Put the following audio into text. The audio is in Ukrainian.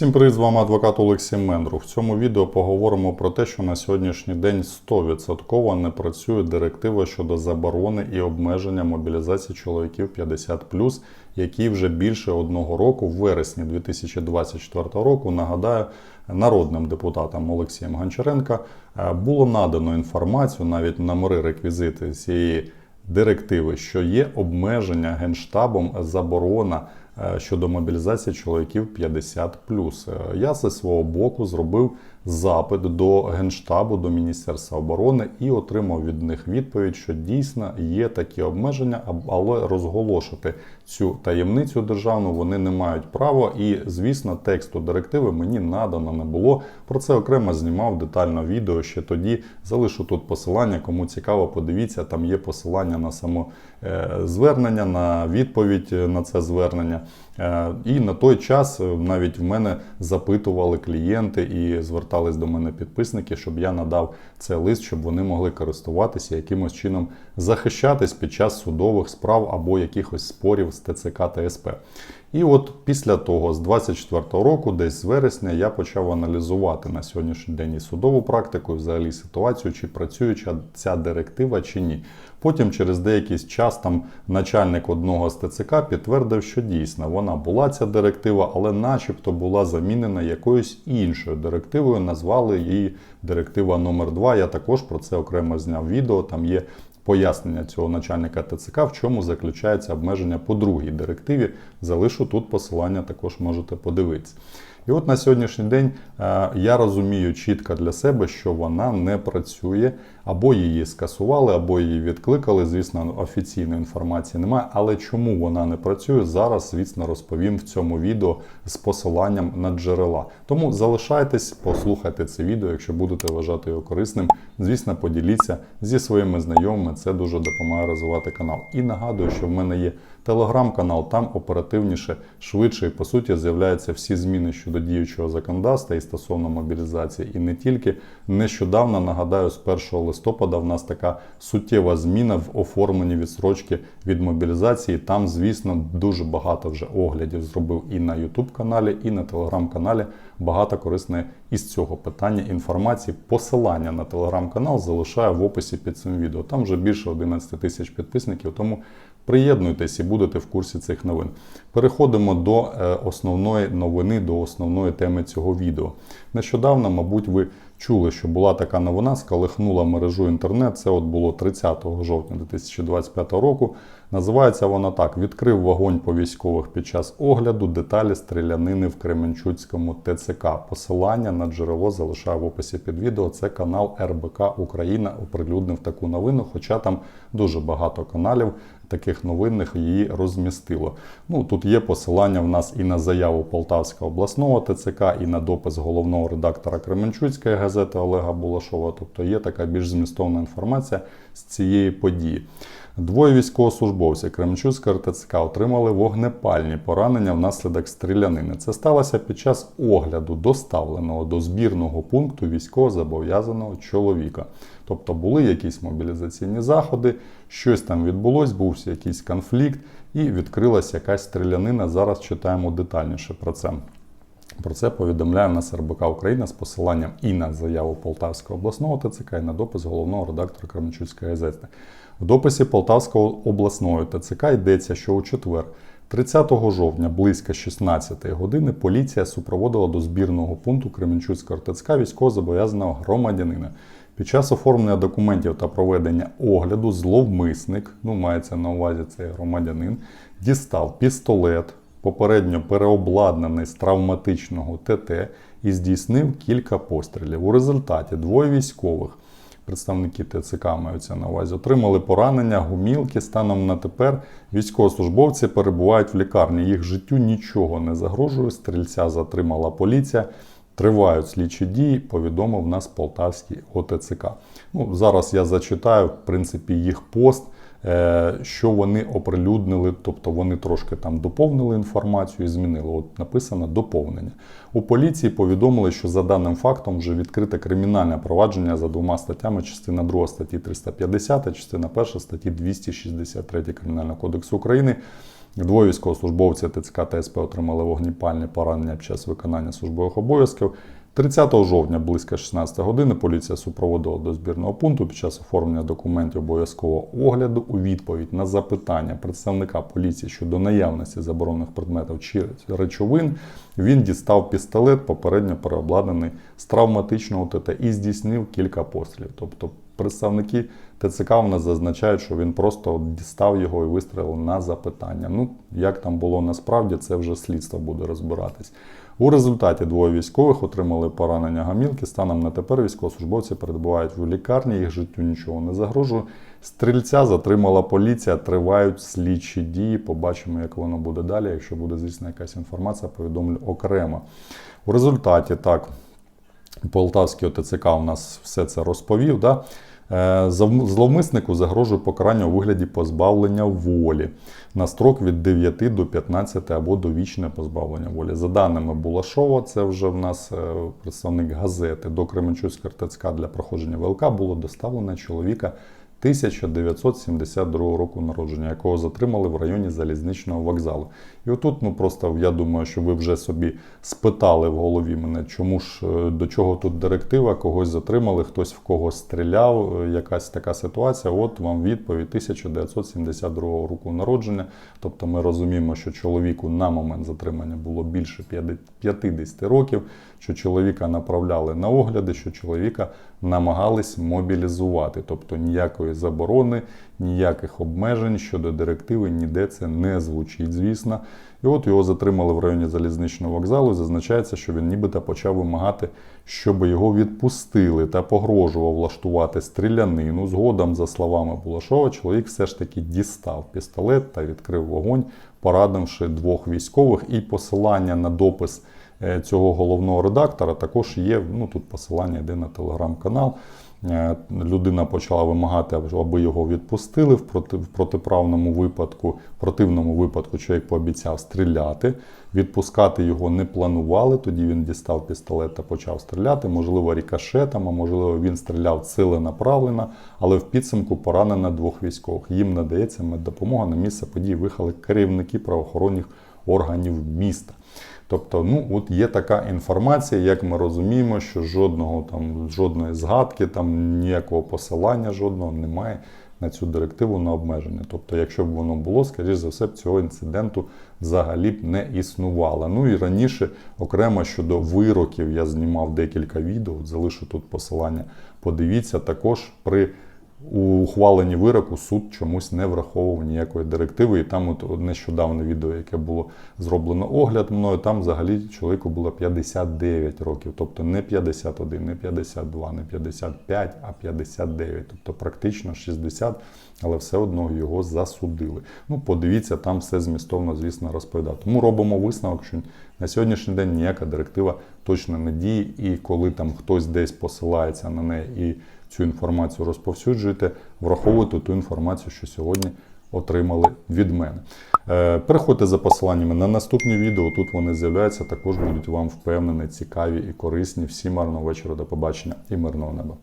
Всім привіт, з вами адвокат Олексій Мендру. В цьому відео поговоримо про те, що на сьогоднішній день 100% не працює директива щодо заборони і обмеження мобілізації чоловіків 50+, які вже більше одного року, в вересні 2024 року, нагадаю, народним депутатам Олексієм Гончаренка е, було надано інформацію, навіть номери реквізити цієї директиви, що є обмеження генштабом заборона щодо мобілізації чоловіків 50 Е, Я зі свого боку зробив запит до Генштабу, до Міністерства оборони і отримав від них відповідь, що дійсно є такі обмеження, але розголошити цю таємницю державну вони не мають права. І, звісно, тексту директиви мені надано не було. Про це окремо знімав детально відео ще тоді. Залишу тут посилання. Кому цікаво, подивіться. Там є посилання на само е, звернення, на відповідь е, на це звернення. Е, І на той час е, навіть в мене запитували клієнти і звертались до мене підписники, щоб я надав цей лист, щоб вони могли користуватися якимось чином захищатись під час судових справ або якихось спорів з ТЦК та СП. І от після того, з 24-го року, десь з вересня, я почав аналізувати на сьогоднішній день і судову практику, і взагалі ситуацію, чи працює ця- ця директива чи ні. Потім, через деякий час, там начальник одного з ТЦК підтвердив, що дійсно вона була ця директива, але начебто була замінена якоюсь іншою директивою. Назвали її директива номер 2 Я також про це окремо зняв відео. Там є пояснення цього начальника ТЦК, в чому заключається обмеження по другій директиві. Залишу тут посилання, також можете подивитися. І от на сьогоднішній день е, я розумію чітко для себе, що вона не працює, або її скасували, або її відкликали. Звісно, офіційної інформації немає. Але чому вона не працює, зараз, звісно, розповім в цьому відео з посиланням на джерела. Тому залишайтесь, послухайте це відео, якщо будете вважати його корисним. Звісно, поділіться зі своїми знайомими. Це дуже допомагає розвивати канал. І нагадую, що в мене є телеграм-канал, там оперативніше, швидше і по суті з'являються всі зміни щодо діючого законодавства і стосовно мобілізації. І не тільки нещодавно нагадаю, з 1 листопада в нас така суттєва зміна в оформленні відсрочки від мобілізації. Там, звісно, дуже багато вже оглядів зробив і на YouTube каналі, і на телеграм-каналі. Багато корисної із цього питання інформації. Посилання на телеграм-канал залишаю в описі під цим відео. Там вже більше 11 тисяч підписників, тому приєднуйтесь і будете в курсі цих новин. Переходимо до е, основної новини, до основної теми цього відео. Нещодавно, мабуть, ви чули, що була така новина, скалихнула мережу інтернет. Це от було 30 жовтня 2025 року. Називається вона так: відкрив вогонь по військових під час огляду. Деталі стрілянини в Кременчуцькому ТЦК. Посилання на джерело залишаю в описі під відео. Це канал РБК Україна оприлюднив таку новину, хоча там дуже багато каналів таких новинних її розмістило. Ну тут є посилання в нас і на заяву Полтавського обласного ТЦК, і на допис головного редактора Кременчуцької газети Олега Булашова. Тобто є така більш змістовна інформація з цієї події. Двоє військовослужбовців Кременчуцького РТЦК отримали вогнепальні поранення внаслідок стрілянини. Це сталося під час огляду доставленого до збірного пункту військовозобов'язаного чоловіка. Тобто були якісь мобілізаційні заходи, щось там відбулось, був якийсь конфлікт, і відкрилася якась стрілянина. Зараз читаємо детальніше про це. Про це повідомляє нас РБК Україна з посиланням і на заяву Полтавського обласного ТЦК, і на допис головного редактора Кременчуцької газети. В дописі Полтавського обласного ТЦК йдеться, що у четвер, 30 жовтня, близько 16 години, поліція супроводила до збірного пункту Кременчуцького ТЦК військовозобов'язаного громадянина. Під час оформлення документів та проведення огляду зловмисник, ну мається на увазі цей громадянин, дістав пістолет, попередньо переобладнаний з травматичного ТТ і здійснив кілька пострілів. У результаті двоє військових, представники ТЦК маються на увазі, отримали поранення, гумілки. Станом на тепер військовослужбовці перебувають в лікарні. Їх життю нічого не загрожує. Стрільця затримала поліція. Тривають слідчі дії, повідомив нас Полтавський ОТЦК. Ну, зараз я зачитаю, в принципі, їх пост, що вони оприлюднили, тобто вони трошки там доповнили інформацію і змінили. От написано доповнення. У поліції повідомили, що за даним фактом вже відкрите кримінальне провадження за двома статтями: частина 2 статті 350, частина 1 статті 263 Кримінального кодексу України. Двоє військовослужбовців ТЦК та СП отримали вогнепальні поранення під час виконання службових обов'язків. 30 жовтня близько 16 години поліція супроводила до збірного пункту під час оформлення документів обов'язкового огляду у відповідь на запитання представника поліції щодо наявності заборонених предметів чи речовин. Він дістав пістолет, попередньо переобладнаний з травматичного ТТ і здійснив кілька пострілів. Тобто представники ТЦК в нас зазначають, що він просто дістав його і вистрілив на запитання. Ну, як там було насправді, це вже слідство буде розбиратись. У результаті двоє військових отримали поранення гамілки. Станом на тепер військовослужбовці перебувають в лікарні, їх життю нічого не загрожує. Стрільця затримала поліція, тривають слідчі дії. Побачимо, як воно буде далі. Якщо буде, звісно, якась інформація, повідомлю окремо. У результаті так. Полтавський ОТЦК у нас все це розповів. Да? Е, Зловмиснику загрожує покарання у вигляді позбавлення волі на строк від 9 до 15 або довічне позбавлення волі. За даними Булашова, це вже в нас е, представник газети до Кременчуцького РТЦК для проходження ВЛК було доставлено чоловіка 1972 року народження, якого затримали в районі залізничного вокзалу. І отут, ну просто я думаю, що ви вже собі спитали в голові мене, чому ж е, до чого тут директива, когось затримали, хтось в когось стріляв, е, якась така ситуація. От вам відповідь 1972 року народження. Тобто ми розуміємо, що чоловіку на момент затримання було більше 50 років, що чоловіка направляли на огляди, що чоловіка намагались мобілізувати. Тобто ніякої заборони, ніяких обмежень щодо директиви ніде це не звучить, звісно. І от його затримали в районі залізничного вокзалу. Зазначається, що він нібито почав вимагати, щоб його відпустили та погрожував влаштувати стрілянину. Згодом, за словами Булашова, чоловік все ж таки дістав пістолет та відкрив вогонь, порадивши двох військових і посилання на допис е, цього головного редактора також є. Ну тут посилання йде на телеграм-канал. Е, Людина почала вимагати, аби його відпустили в, проти, в протиправному випадку, в противному випадку чоловік пообіцяв стріляти. Відпускати його не планували. Тоді він дістав пістолет та почав стріляти. Можливо, рікошетом, а можливо, він стріляв циленаправленно, але в підсумку поранено двох військових. Їм надається меддопомога. На місце події виїхали керівники правоохоронних органів міста. Тобто, ну от є така інформація, як ми розуміємо, що жодного там жодної згадки, там ніякого посилання жодного немає на цю директиву на обмеження. Тобто, якщо б воно було, скоріш за все, б цього інциденту взагалі б не існувало. Ну і раніше окремо щодо вироків я знімав декілька відео. Залишу тут посилання. Подивіться також при. У ухваленні вироку суд чомусь не враховував ніякої директиви. І там от нещодавне відео, яке було зроблено огляд мною, там взагалі чоловіку було 59 років. Тобто не 51, не 52, не 55, а 59. Тобто практично 60, але все одно його засудили. Ну, подивіться, там все змістовно, звісно, розповідав. Тому робимо висновок, що на сьогоднішній день ніяка директива точно не діє, і коли там хтось десь посилається на неї і цю інформацію розповсюджуєте, враховуйте ту інформацію, що сьогодні отримали від мене. Е, Переходьте за посиланнями на наступні відео. Тут вони з'являються. Також будуть вам впевнені, цікаві і корисні. Всім гарного вечора, до побачення і мирного неба.